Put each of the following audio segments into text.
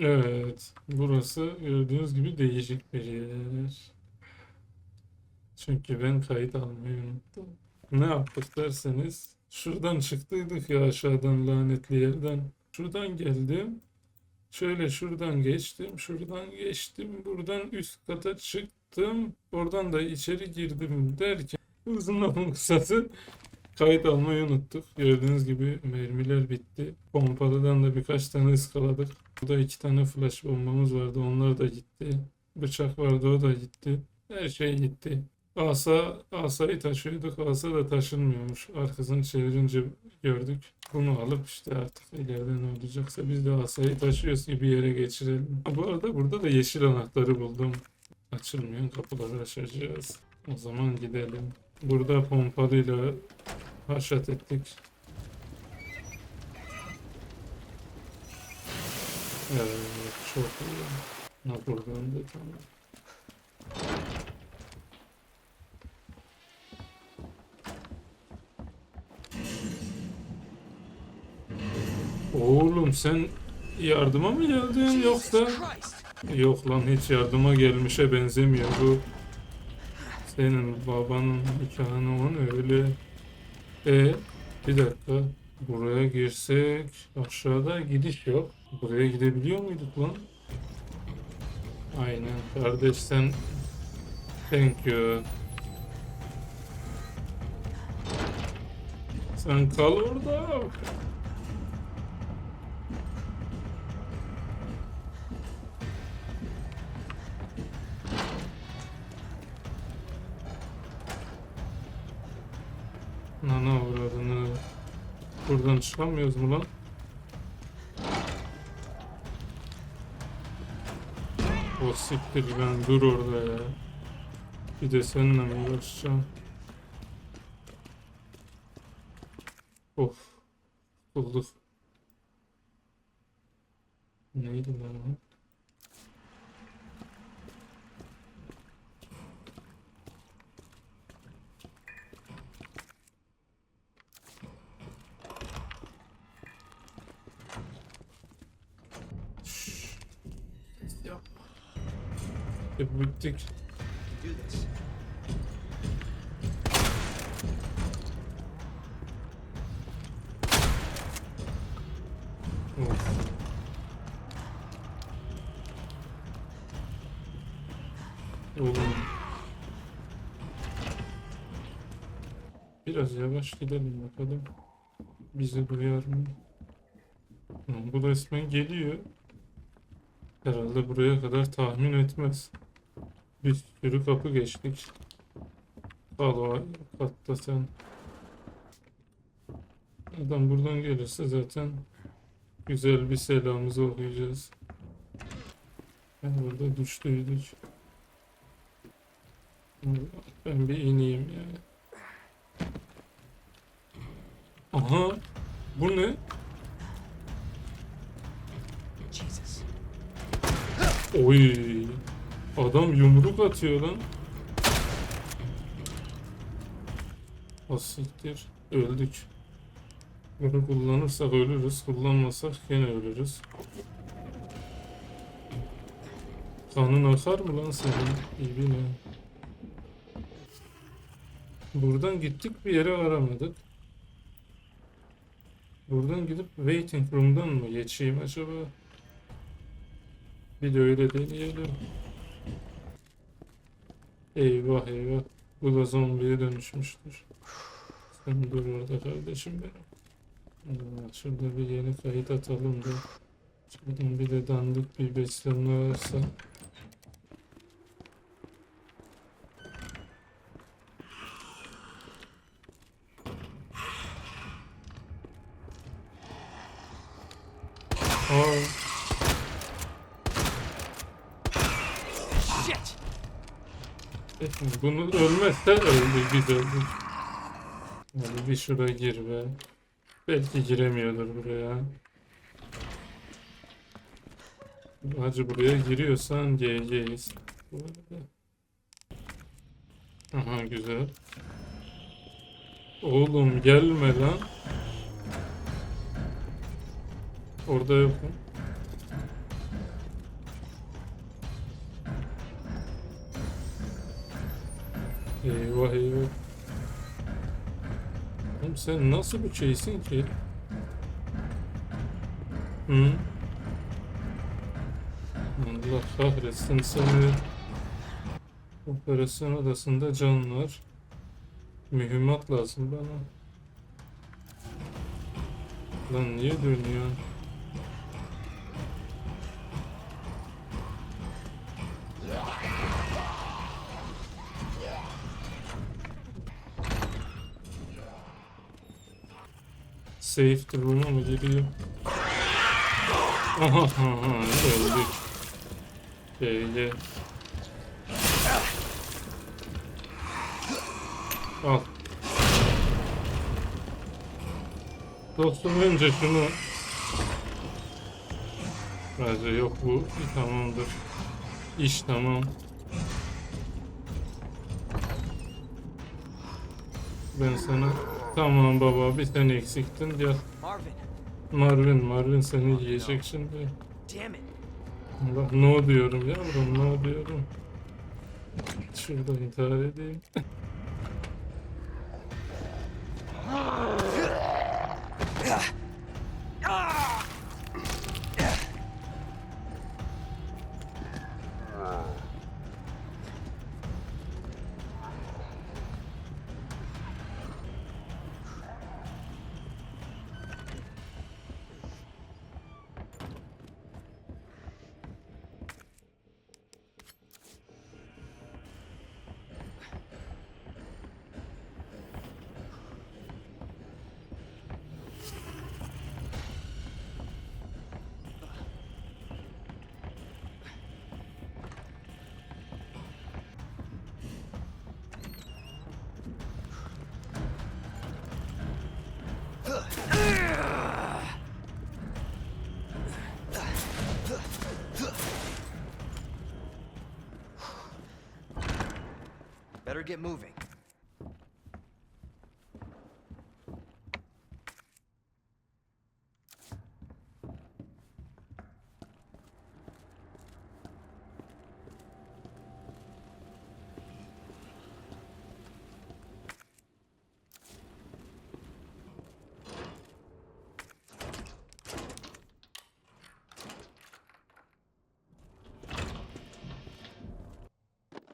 Evet. Burası gördüğünüz gibi değişik bir yer. Çünkü ben kayıt almayı unuttum. Ne yaptık derseniz şuradan çıktıydık ya aşağıdan lanetli yerden. Şuradan geldim. Şöyle şuradan geçtim. Şuradan geçtim. Buradan üst kata çıktım. Oradan da içeri girdim derken uzun lafın kısası kayıt almayı unuttuk. Gördüğünüz gibi mermiler bitti. Pompalıdan da birkaç tane ıskaladık. Burada iki tane flash bombamız vardı. Onlar da gitti. Bıçak vardı o da gitti. Her şey gitti. Asa, asayı taşıyorduk. Asa da taşınmıyormuş. Arkasını çevirince gördük. Bunu alıp işte artık ileride ne olacaksa biz de asayı taşıyoruz gibi bir yere geçirelim. Bu arada burada da yeşil anahtarı buldum. Açılmayan kapıları açacağız. O zaman gidelim. Burada pompalıyla haşat ettik. Evet, çok iyi. Ha buradan da tamam. Oğlum sen yardıma mı geldin yoksa? Yok lan hiç yardıma gelmişe benzemiyor bu. Senin babanın nikahını olan öyle. E bir dakika. Buraya girsek aşağıda gidiş yok. Buraya gidebiliyor muyduk lan? Aynen kardeş thank you. Sen kal orada. Nana uğradığını buradan çıkamıyoruz mu lan? O siktir ben dur orada ya. Bir de seninle mi uğraşacağım? Of. Bulduk. Neydi lan o? Yap. E, bittik. Biraz yavaş gidelim bakalım. Bizi duyar mı? Bu resmen geliyor. Herhalde buraya kadar tahmin etmez. Bir sürü kapı geçtik. O katta sen. Adam buradan gelirse zaten güzel bir selamımızı okuyacağız. Ben burada düştüydük. Ben bir ineyim yani. Aha! Bu ne? Jesus. Oy! Adam yumruk atıyor lan. Asiktir. Öldük. Bunu kullanırsak ölürüz. Kullanmasak gene ölürüz. Kanın akar mı lan senin? İyi ne? Buradan gittik bir yere varamadık. Buradan gidip waiting room'dan mı geçeyim acaba? Bir de öyle deneyelim. Eyvah eyvah. Bu da zombiye dönüşmüştür. Sen dur orada kardeşim benim. Şurada bir yeni kayıt atalım da. Şuradan bir de dandik bir beslenme varsa. Aa, Shit! Bunu ölmezse öldü biz öldük. Hadi bir şuraya gir be. Belki giremiyordur buraya. Hacı buraya giriyorsan GG'yiz. Aha güzel. Oğlum gelme lan. Orada yokum. Eyvah eyvah. Oğlum sen nasıl bir şeysin ki? Hı? Allah kahretsin seni. Operasyon odasında can var. Mühimmat lazım bana. Lan niye dönüyor? Safe duruma mı giriyor? Aha aha öldük. Şöyle. Al. Dostum önce şunu Bence yok bu tamamdır. İş tamam. Ben sana tamam baba bir sen eksiktin ya Marvin, Marvin seni yiyecek şimdi. Allah no diyorum yavrum no diyorum. Şurada intihar edeyim. Better get moving.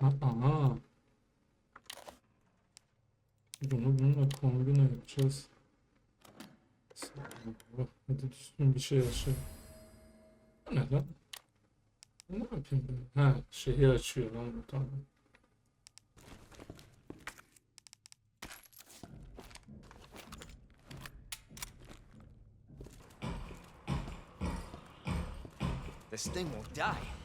Aha. Bununla kombine yapacağız. Hadi düzgün bir şey. Bu ne lan? Ne yapayım ben? Ha şeyi açıyor lan bu tamam. This thing won't die.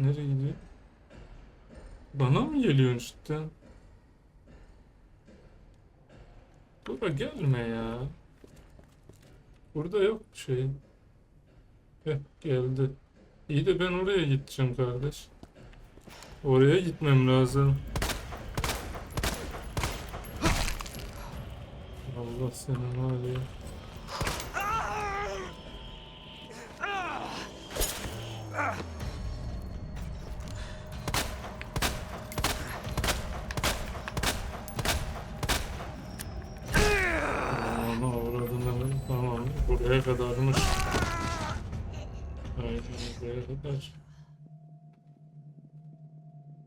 Nereye gidiyor? Bana mı geliyorsun cidden? Bura gelme ya. Burada yok şey. Heh geldi. İyi de ben oraya gideceğim kardeş. Oraya gitmem lazım. Allah seni var. Ama uğradığında tamam buraya kadarmış. Aynen buraya kadar.